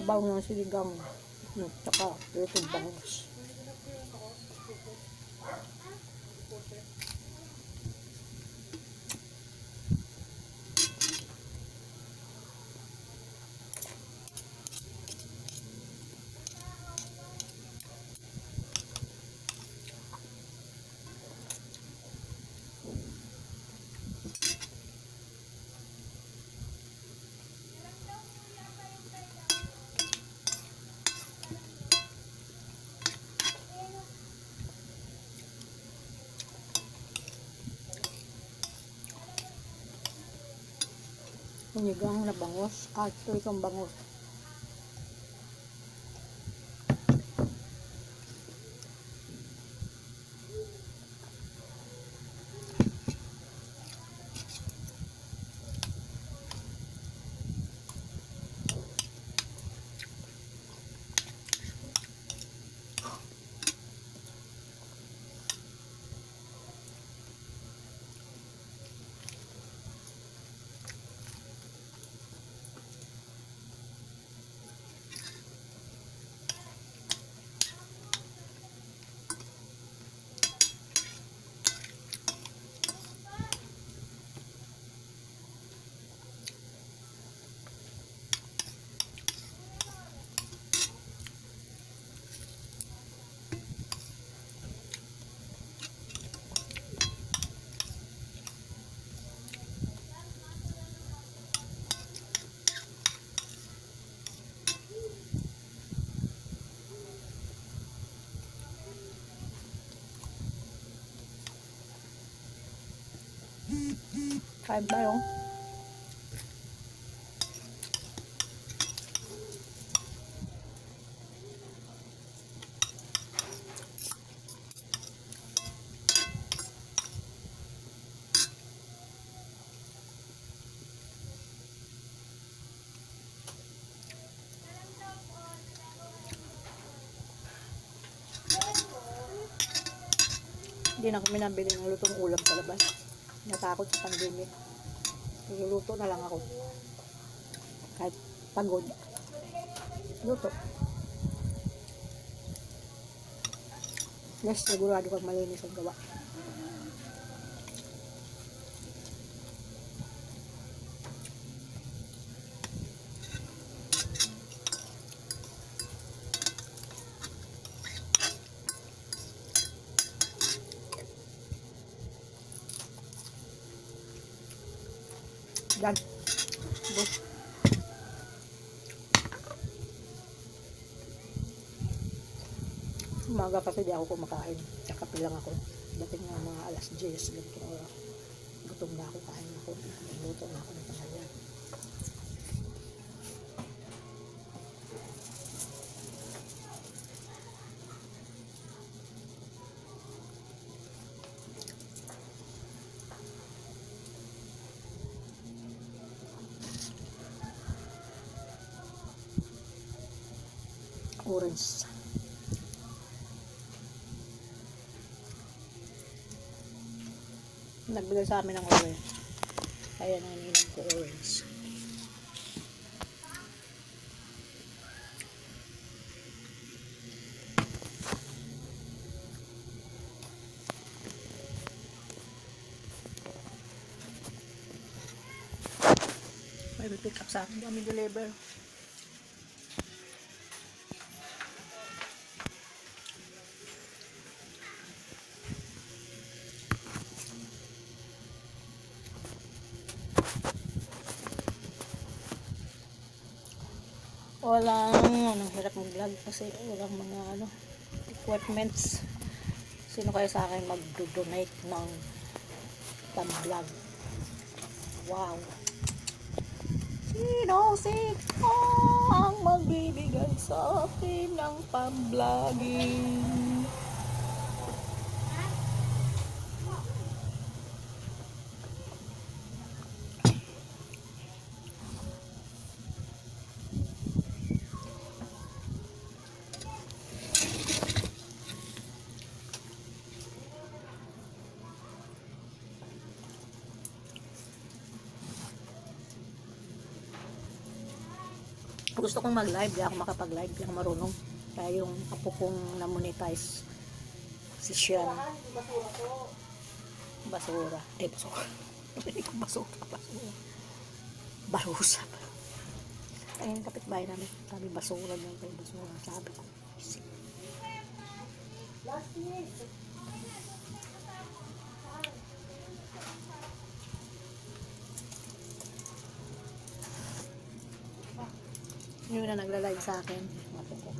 Sabaw ng sinigang. Hmm, Tsaka, little bangus. Sinigang na bangus. Ah, ito isang bangus. Kain tayo. Hindi na kami nabili ng lutong ulam sa labas. Natakot sa pandemic. Niluluto na lang ako. Kahit pagod. Luto. Yes, sigurado kang malinis ang gawa. Yan. Bus. Umaga kasi di ako kumakain. Kakape lang ako. Dating nga mga alas 10. Ganito oras. Gutom na ako. Kain ako. Luto na ako ng tanghalian. Orange. Nagbigay sa amin ng orange. Kaya na ininom ko orange. May pick up sa akin. Kami deliver. Walang anong hirap mag vlog kasi walang mga ano equipments. Sino kayo sa akin mag-donate ng pang-vlog? Wow! Sino sino ang magbibigay sa akin ng pang-vlogging? Gusto kong mag-live, di ako makapag-live, di ako marunong. Kaya yung apo kong na-monetize, si Sian. Basura. Eh, basura. Hindi ko basura, basura. Barusa. Ay, yung kapitbahay namin. Sabi, basura lang kayo, basura. Sabi ko, isip. Yun na nagla-live sa akin. Apo ko.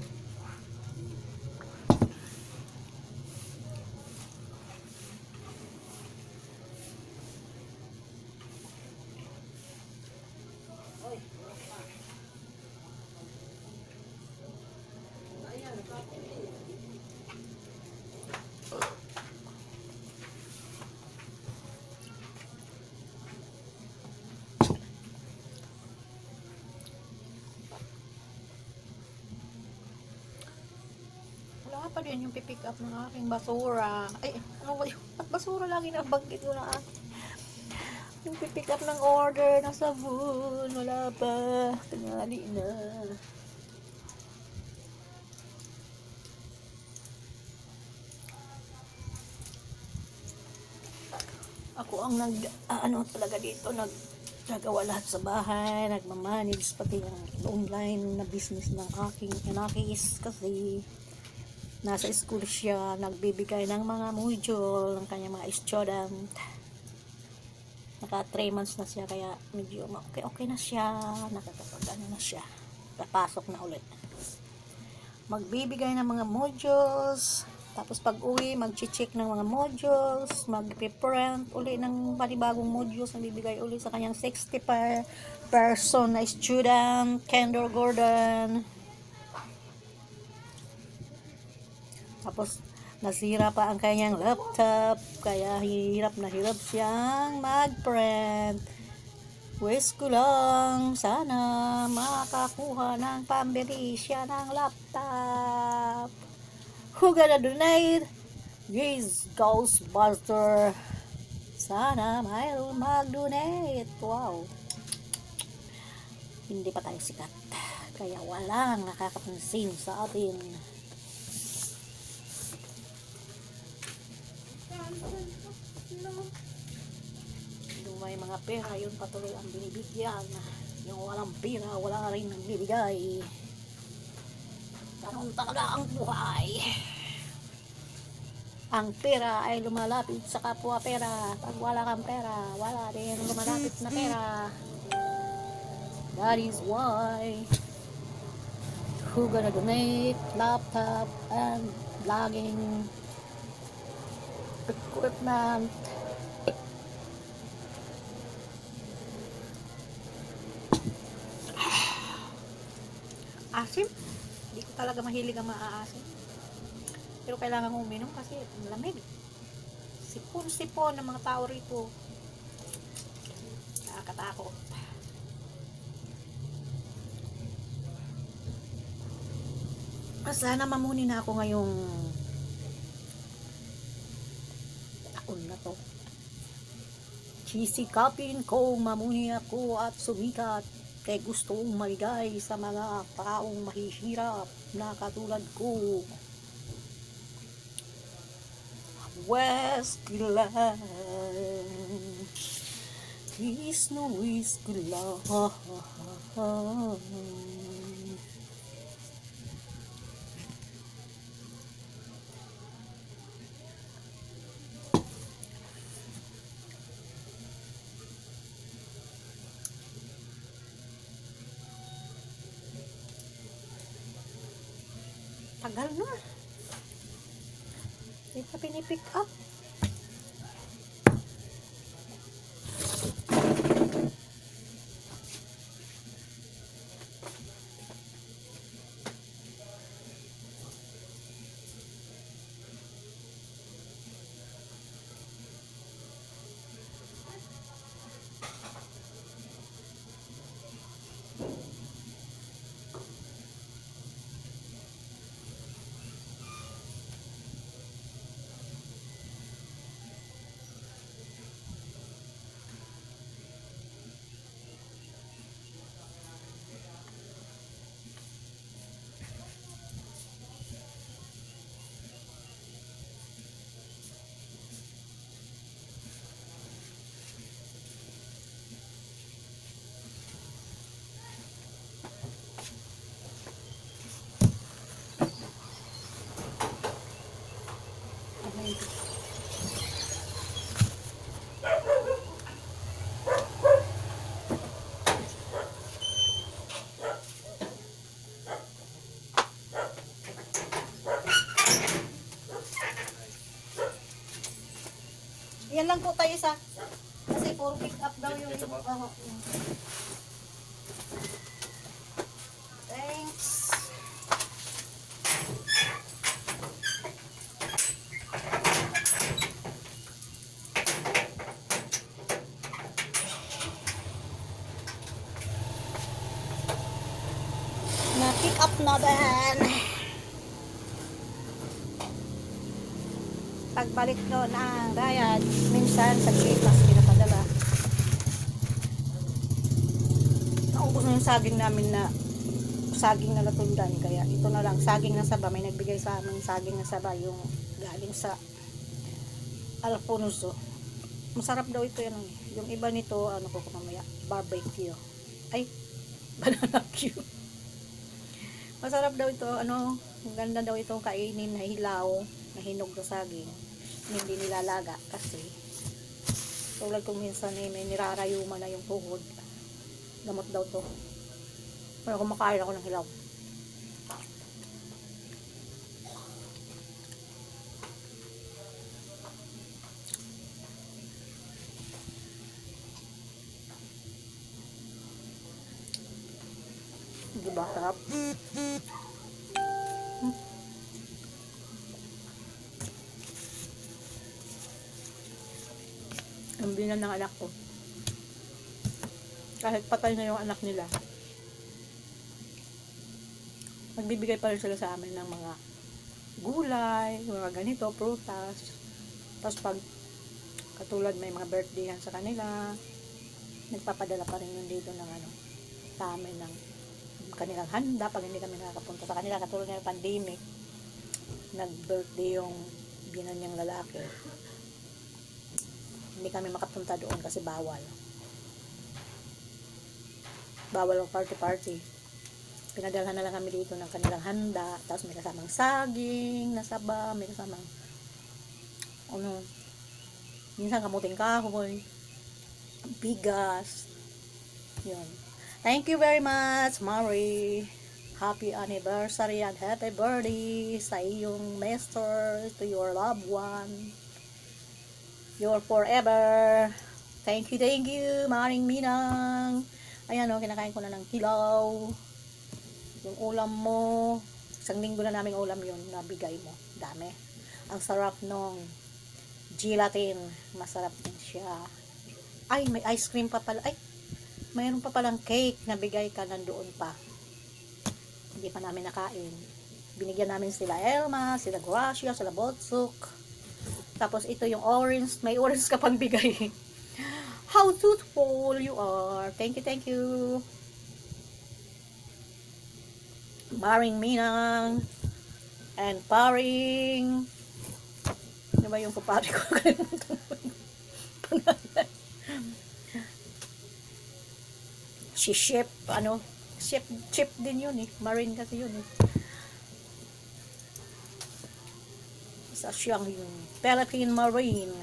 Din yung pipick up ng aking basura. Ay, ano ba ba't basura lagi na banggit ko na akin? Yung pipick up ng order ng sabon. Wala pa. Tingali na. Ako ang nag, ah, ano talaga dito, nag, gagawa lahat sa bahay, nagmamanage pati ang online na business ng aking anakis kasi nasa school siya, nagbibigay ng mga module ng kanyang mga student. Naka 3 months na siya, kaya medyo okay, okay na siya, nakakapag ano na siya, papasok na ulit. Magbibigay ng mga modules, tapos pag uwi, mag-check ng mga modules, mag-print uli ng panibagong modules na bibigay uli sa kanyang 60 per person na student, kindergarten. Tapos, nasira pa ang kanyang laptop, kaya hirap na hirap siyang mag-print. Wish ko lang, sana makakuha ng pambili siya ng laptop. Who gonna donate? Yes, Ghostbuster. Sana mayroon mag-donate. Wow. Hindi pa tayo sikat. Kaya walang nakakapansin sa atin. Yung may mga pera, yun patuloy ang binibigyan. Yung walang pera, wala rin ang bibigay. Ganun talaga ang buhay. Ang pera ay lumalapit sa kapwa pera. Pag wala kang pera, wala din lumalapit na pera. That is why who gonna donate laptop and vlogging equipment asim? Hindi ko talaga mahilig ang maaasim pero kailangan kong uminom kasi malamig sipon-sipon ng mga tao rito. Nakakatakot. Sana mamuni na ako ngayong taon na to. Sisikapin ko mamuni ako at sumikat kay gusto kong maligay sa mga taong mahihirap na katulad ko. Westland is no Westland. tagal na. Hindi pa pinipick up. Lang po tayo sa kasi puro pick up daw yung Oo. Thanks. Na pick up na din. Pagbalik no ng bayad, minsan sa Gcash pinapadala. Naubos na yung saging namin na saging na natundan. Kaya ito na lang, saging na saba. May nagbigay sa amin saging na saba yung galing sa Alfonso. Masarap daw ito yan. eh. Yung iba nito, ano ko mamaya, barbecue. Ay, banana cue. Masarap daw ito, ano, ang ganda daw itong kainin na hilaw, na hinog na saging. Hindi nilalaga kasi tulad kung minsan eh, may nirarayuma na yung tuhod. Gamot daw to. Pero kumakain ako ng hilaw. Diba, sarap? Binan ng anak ko. Kahit patay na yung anak nila. Magbibigay pa rin sila sa amin ng mga gulay, mga ganito, prutas. Tapos pag katulad may mga birthday sa kanila, nagpapadala pa rin yun dito ng ano, sa amin ng kanilang handa pag hindi kami nakakapunta sa kanila katulad ng pandemic nag-birthday yung binan niyang lalaki hindi kami makapunta doon kasi bawal. Bawal ang party party. Pinadalhan na lang kami dito ng kanilang handa tapos may kasamang saging nasaba may kasamang ano minsan kamuting kahoy bigas yun. Thank you very much Mari. Happy anniversary and happy birthday sa iyong master to your loved one You're forever. Thank you, thank you, Maring Minang. Ayan o, kinakain ko na ng hilaw. Yung ulam mo. Isang linggo na naming ulam yun na bigay mo. Dami. Ang sarap nung gelatin. Masarap din siya. Ay, may ice cream pa pala. Ay, mayroon pa palang cake na bigay ka nandoon pa. Hindi pa namin nakain. Binigyan namin sila Elma, sila Gracia, sila Botsuk. Tapos ito yung orange, may orange ka pang bigay. How truthful you are. Thank you, thank you. Maring Minang and paring ano ba yung kupari ko? si Chef, ano, Chef, Chef din yun eh. Marine kasi yun eh. sa siyang yun. Philippine Marine.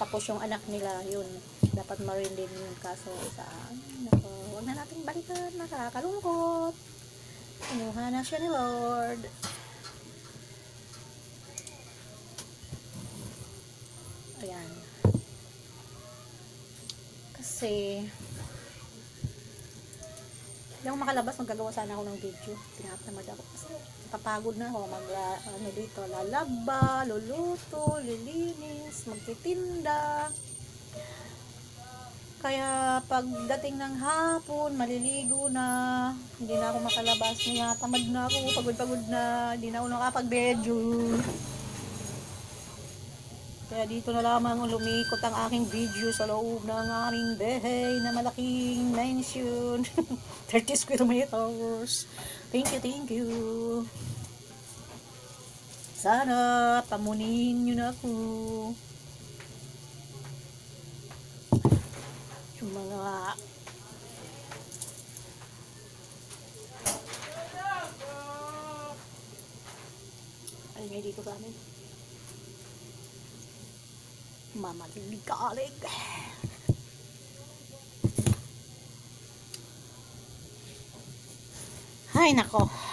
Tapos yung anak nila, yun. Dapat Marine din yun. Kaso saan? Nako, huwag na natin balikan. Nakakalungkot. Kinuha na siya ni Lord. Ayan. Kasi, hindi ako makalabas, magagawa sana ako ng video. Tinatamad ako. Kasi napapagod na ako. Mag, ano dito, lalaba, luluto, lilinis, magtitinda. Kaya pagdating ng hapon, maliligo na, hindi na ako makalabas. Kaya tamad na ako, pagod-pagod na, hindi na ako nakapag-video. Kaya dito na lamang lumikot ang aking video sa loob ng aming behay na malaking mansion. 30 square meters. Thank you, thank you. Sana pamunin nyo na ako. Yung mga ay ngay dito sa amin. Mamaligalig. Ay, nako.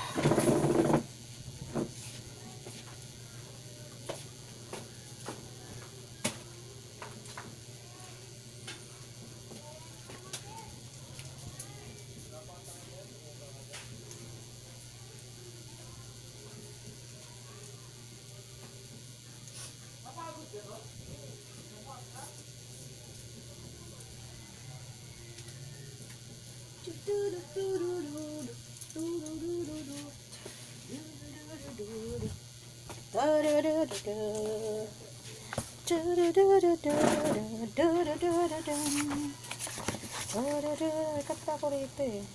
Kanta ko rito eh.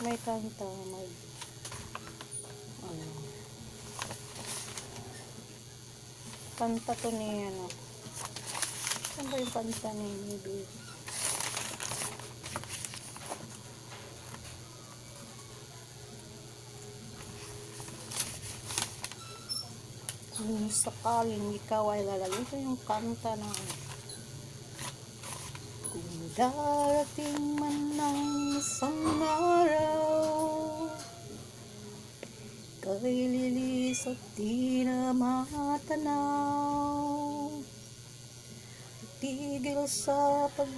May kanta, may... Kanta to ni ano. Saan ba yung kanta ni Baby? Kung sakaling ikaw ay lalagay ko yung kanta na Kung darating man ng isang araw Kay lilis at di na matanaw. Tigil sa pag